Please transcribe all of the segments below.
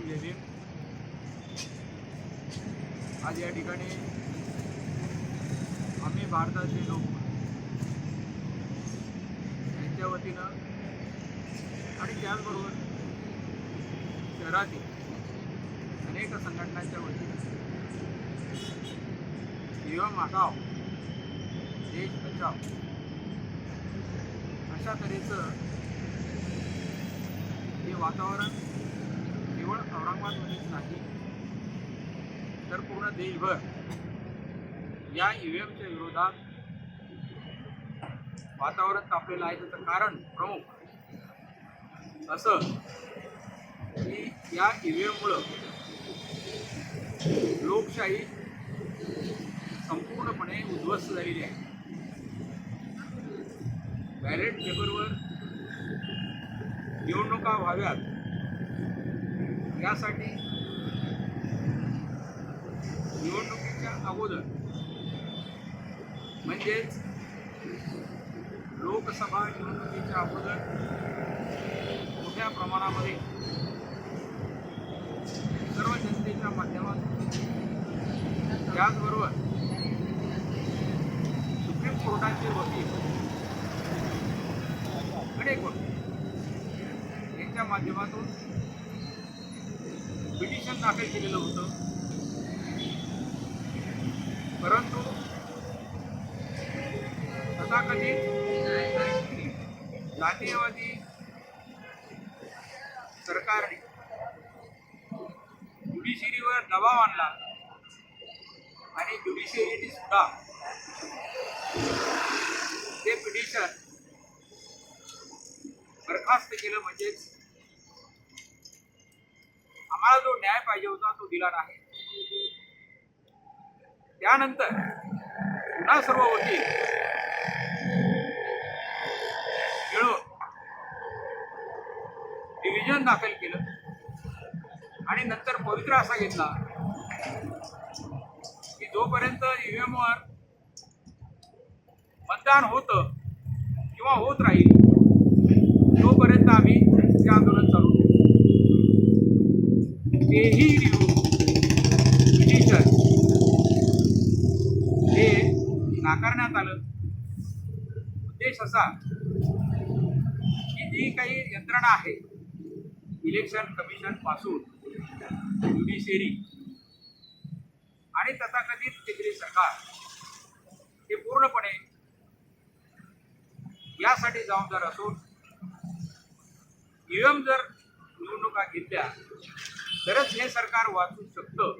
महाराष्ट्राला जय भीम आज या ठिकाणी आम्ही भारताचे लोक यांच्या वतीनं आणि त्याचबरोबर शहरातील अनेक संघटनांच्या वतीनं जीवन हटाव देश बचाव अशा तऱ्हेचं हे वातावरण केवळ औरंगाबादमध्येच नाही तर पूर्ण देशभर या ईव्हीएमच्या विरोधात वातावरण तापलेलं आहे. त्याचं कारण प्रमुख असं की या ईव्हीएममुळं लोकशाही संपूर्णपणे उद्ध्वस्त झालेली आहे. बॅलेट पेपरवर निवडणुका व्हाव्यात यासाठी निवडणुकीच्या अगोदर म्हणजेच लोकसभा निवडणुकीच्या अगोदर मोठ्या प्रमाणामध्ये सर्व जनतेच्या माध्यमातून त्याचबरोबर सुप्रीम कोर्टाचे वकील अनेक वकील यांच्या माध्यमातून पिटिशन दाखल केलेलं होतं. परंतु तथाकथित जातीयवादी सरकारने ज्युडिशरीवर दबाव आणला आणि ज्युडिशरीने सुद्धा ते पिटिशन बरखास्त केलं म्हणजेच आम्हाला जो न्याय पाहिजे होता तो दिला नाही त्यानंतर पुन्हा सर्व वकील मिळून डिव्हिजन दाखल केलं आणि नंतर पवित्र असा घेतला की जोपर्यंत EVM वर मतदान होतं किंवा होत राहील तोपर्यंत आम्ही ते आंदोलन चालू ठेवू. तेही रिव्ह्यू हे नाकारण्यात आलं. उद्देश असा की जी काही यंत्रणा आहे इलेक्शन कमिशनपासून ज्युडिशरी आणि तथाकथित केंद्रीय सरकार हे पूर्णपणे यासाठी जबाबदार असून ईव्हीएम जर निवडणुका घेतल्या तरच हे सरकार वाचू शकतं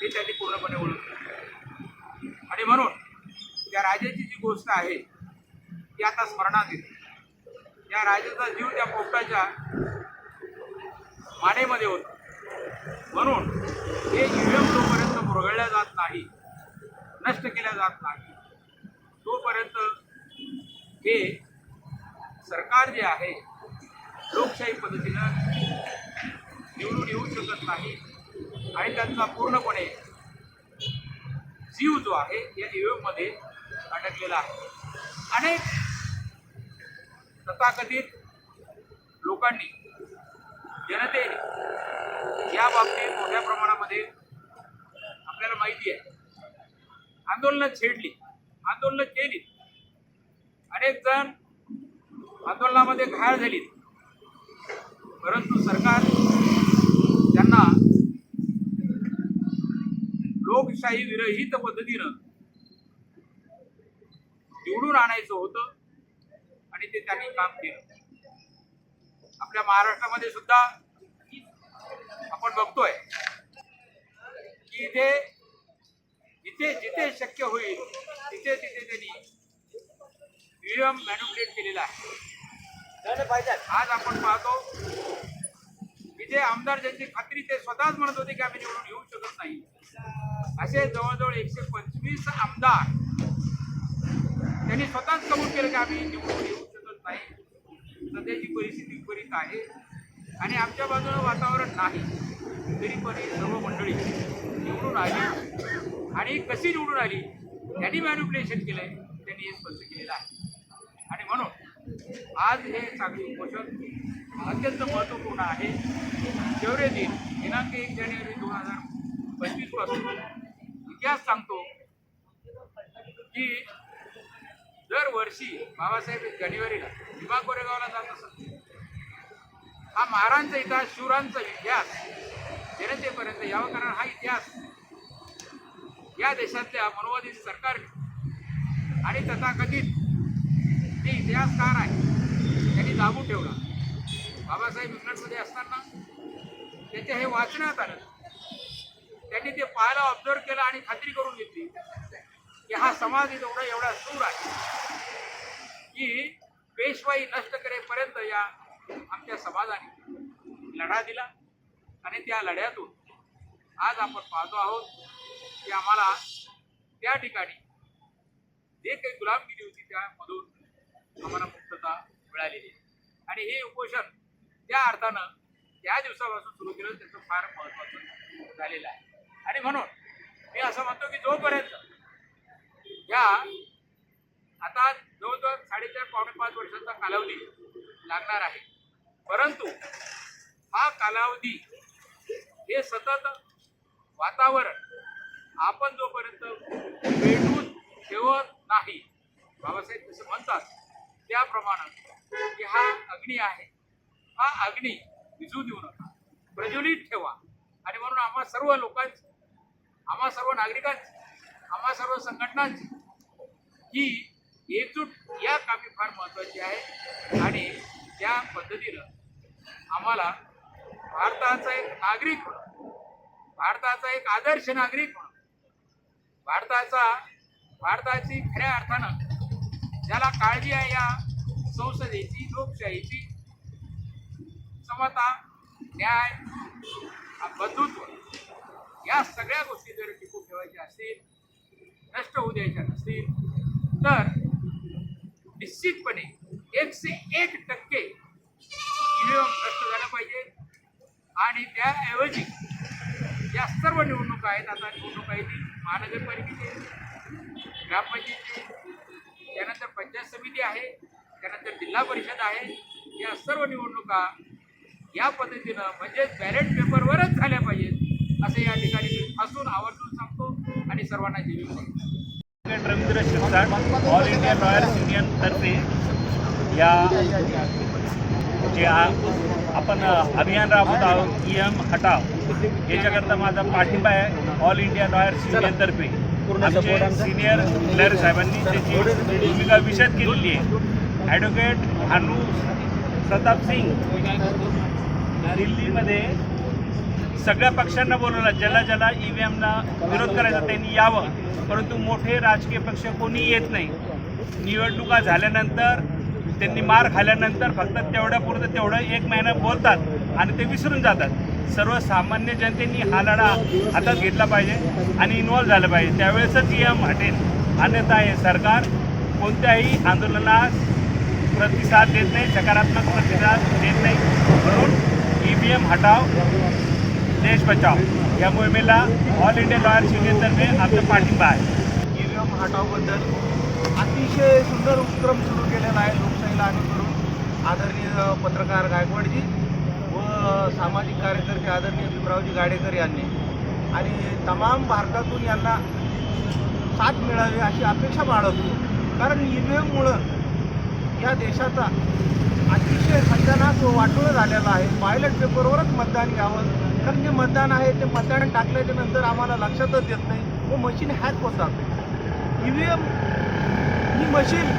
हे त्यांनी पूर्णपणे ओळखलं. आणि म्हणून त्या राजाची जी गोष्ट आहे ती आता स्मरणात येते. त्या राजाचा जीव त्या पोपटाच्या मानेमध्ये होता. म्हणून हे ईव्हीएम जोपर्यंत मुरगळल्या जात नाही नष्ट केल्या जात नाही तोपर्यंत हे सरकार जे आहे लोकशाही पद्धतीनं निवडून येऊ शकत नाही. आणि त्यांचा पूर्णपणे जीव जो आहे या ईव्हीएम अटकलेला अडकलेला आहे. अनेक तथाकथित लोकांनी जनतेने या बाबतीत मोठ्या प्रमाणामध्ये आपल्याला माहिती आहे. आंदोलनं छेडली आंदोलनं केली अनेक जण आंदोलनामध्ये घायल झाली परंतु सरकार त्यांना लोकशाही विरहित पद्धतीनं निवडून आणायचं होतं आणि ते त्यांनी काम केलं. आपल्या महाराष्ट्रामध्ये सुद्धा आपण बघतोय की इथे जिथे जिथे शक्य होईल तिथे तिथे त्यांनी ईव्हीएम मॅन्युप्युलेट केलेला आहे. आज आपण पाहतो जे आमदार ज्यांची खात्री ते स्वतःच म्हणत होते की आम्ही निवडून येऊ शकत नाही. असे जवळजवळ एकशे पंचवीस आमदार त्यांनी स्वतःच कबूल केलं की आम्ही निवडून येऊ शकत नाही. सध्याची परिस्थिती विपरीत आहे. आणि आमच्या बाजूनं वातावरण नाही तरी पण ही सर्व मंडळी निवडून आली. आणि कशी निवडून आली त्यांनी मॅन्युप्युलेशन आहे त्यांनी हे स्पष्ट केलेलं आहे. आणि म्हणून आज हे चांगली उपोषण अत्यंत महत्त्वपूर्ण आहे. शेवरे दिन दिनांक एक जानेवारी दोन हजार पंचवीसपासून इतिहास सांगतो की दरवर्षी बाबासाहेब जानेवारीला विभाग कोरेगावला जात असत. हा महारांचा इतिहास शिवरांचा इतिहास जनतेपर्यंत यावं कारण हा इतिहास या देशातल्या मनोवादी सरकार आणि तथाकथित जे इतिहासकार आहे त्यांनी दाबून ठेवला. बाबासाहेब इंग्लंडमध्ये असताना त्याचे हे वाचण्यात आलं. त्यांनी ते पाहायला ऑब्झर्व केलं आणि खात्री करून घेतली की हा समाज एवढा एवढा सूर आहे की पेशवाई नष्ट करेपर्यंत या आमच्या समाजाने लढा दिला आणि त्या लढ्यातून आज आपण पाहतो आहोत की आम्हाला त्या ठिकाणी जे काही गुलामगिरी होती त्यामधून आम्हाला मुक्तता मिळालेली आहे. आणि हे उपोषण त्या अर्थानं त्या दिवसापासून सुरू केलं त्याचं फार महत्त्वाचं झालेलं आहे. आणि म्हणून मी असं म्हणतो की जोपर्यंत या आता जवळजवळ साडेचार पावणे पाच वर्षाचा कालावधी लागणार आहे परंतु हा कालावधी हे सतत वातावरण आपण जोपर्यंत पेटून ठेवत नाही बाबासाहेब जसं म्हणतात त्याप्रमाणे की हा अग्नी आहे. हा अग्नी विजू देऊ नका. प्रज्वलित ठेवा. आणि म्हणून आम्हा सर्व लोकांची आम्हा सर्व नागरिकांची आम्हा सर्व संघटनांची ही एकजूट या कामी फार महत्त्वाची आहे. आणि त्या पद्धतीनं आम्हाला भारताचा एक नागरिक म्हणून भारताचा एक आदर्श नागरिक म्हणून भारताचा भारताची खऱ्या अर्थानं ज्याला काळजी आहे या संसदेची लोकशाहीची समता न्याय बंधुत्व. या सगळ्या गोष्टी जर टिकून ठेवायच्या असतील नष्ट होऊ द्यायच्या नसतील तर निश्चितपणे एकशे एक टक्के ईव्हीएम नष्ट झालं पाहिजे. आणि त्याऐवजी या सर्व निवडणुका आहेत आता निवडणुका येतील महानगरपालिकेची ग्रामपंचायतीची त्यानंतर पंचायत समिती आहे त्यानंतर जिल्हा परिषद आहे. या सर्व निवडणुका या पद्धतीनं म्हणजेच बॅलेट पेपरवरच झाल्या पाहिजेत असं या ठिकाणी मी ठासून आवर्जून सांगतो आणि सर्वांना जीवन सांगतो advocate Ravindra Shirsat all India lawyers युनियनतर्फे या जे आपण अभियान राबवत आहोत ई एम हटाव याच्याकरता माझा पाठिंबा आहे ऑल इंडिया लॉयर्स युनियनतर्फे आमचे सिनियर लॉयर साहेबांनी त्याची भूमिका विशद केलेली आहे. ॲडव्होकेट भानू प्रताप सिंग दिल्लीमध्ये सगळ्या पक्षांना बोलवलं ज्याला ज्याला ई व्ही एमला विरोध करायचा त्यांनी यावं. परंतु मोठे राजकीय पक्ष कोणी येत नाही. निवडणुका झाल्यानंतर त्यांनी मार खाल्यानंतर फक्त तेवढ्यापुरतं तेवढं एक महिना बोलतात आणि ते विसरून जातात. सर्वसामान्य जनतेने हा लढा हातात घेतला पाहिजे आणि इन्व्हॉल्व झालं पाहिजे. त्यावेळेसच ई एम हटेल. अन्यथा हे सरकार कोणत्याही आंदोलनास प्रतिसाद देत नाही सकारात्मक प्रतिसाद देत नाही. म्हणून ई व्ही एम हटाव देश बचाव. या मोहिमेला ऑल इंडिया लॉयर्स युनियनतर्फे आमचा पाठिंबा आहे. ईव्हीएम हटावबद्दल अतिशय सुंदर उपक्रम सुरू केलेला आहे लोकशाहीला अनुसरून आदरणीय पत्रकार गायकवाडजी व सामाजिक कार्यकर्ते आदरणीय भीमरावजी गाडेकर यांनी आणि तमाम भारतातून यांना साथ मिळावी अशी अपेक्षा बाळगतो. कारण ई व्ही एममुळं या देशाचा अतिशय सत्यानाश व वाटोळं झालेला आहे. पायलट पेपरवरच मतदान घ्यावं कारण जे मतदान आहे ते मतदान टाकल्याच्या नंतर आम्हाला लक्षातच येत नाही. व मशीन हॅक होतात ई व्ही एम ही मशीन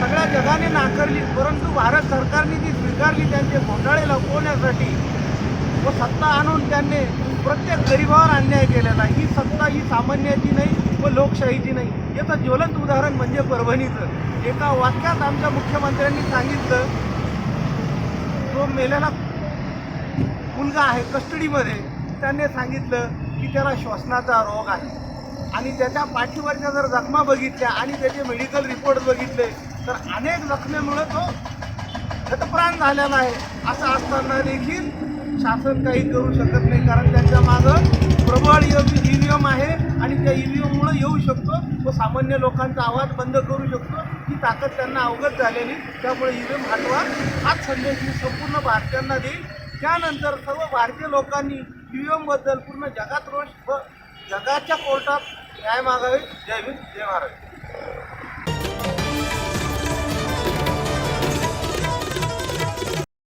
सगळ्या जगाने नाकारली परंतु भारत सरकारने ती स्वीकारली त्यांचे घोटाळे लपवण्यासाठी व सत्ता आणून त्यांनी प्रत्येक गरिबावर अन्याय केलेला आहे. ही सत्ता ही सामान्याची नाही व लोकशाहीची नाही. याचं ज्वलंत उदाहरण म्हणजे परभणीचं. एका वाक्यात आमच्या मुख्यमंत्र्यांनी सांगितलं तो मेलेला मुलगा आहे कस्टडीमध्ये त्यांनी सांगितलं की त्याला श्वसनाचा रोग आहे. आणि त्याच्या पाठीवरच्या जर जखमा बघितल्या आणि त्याचे मेडिकल रिपोर्ट बघितले तर अनेक जखमेमुळे तो गतप्राण झालेला आहे. असं असताना देखील शासन काही करू शकत नाही कारण त्यांच्या मागं प्रबळ ईव्हीएम एम आहे आणि त्या ईव्हीएममुळे येऊ शकतो. व सामान्य लोकांचा आवाज बंद करू शकतो. ही ताकद त्यांना अवगत झालेली. त्यामुळे ईव्हीएम हटवा. हाच संदेश मी संपूर्ण भारतीयांना देईल त्यानंतर सर्व भारतीय लोकांनी ईव्हीएमबद्दल पूर्ण जगात रोष व जगाच्या कोर्टात न्याय मागावे. जय हिंद जय महाराज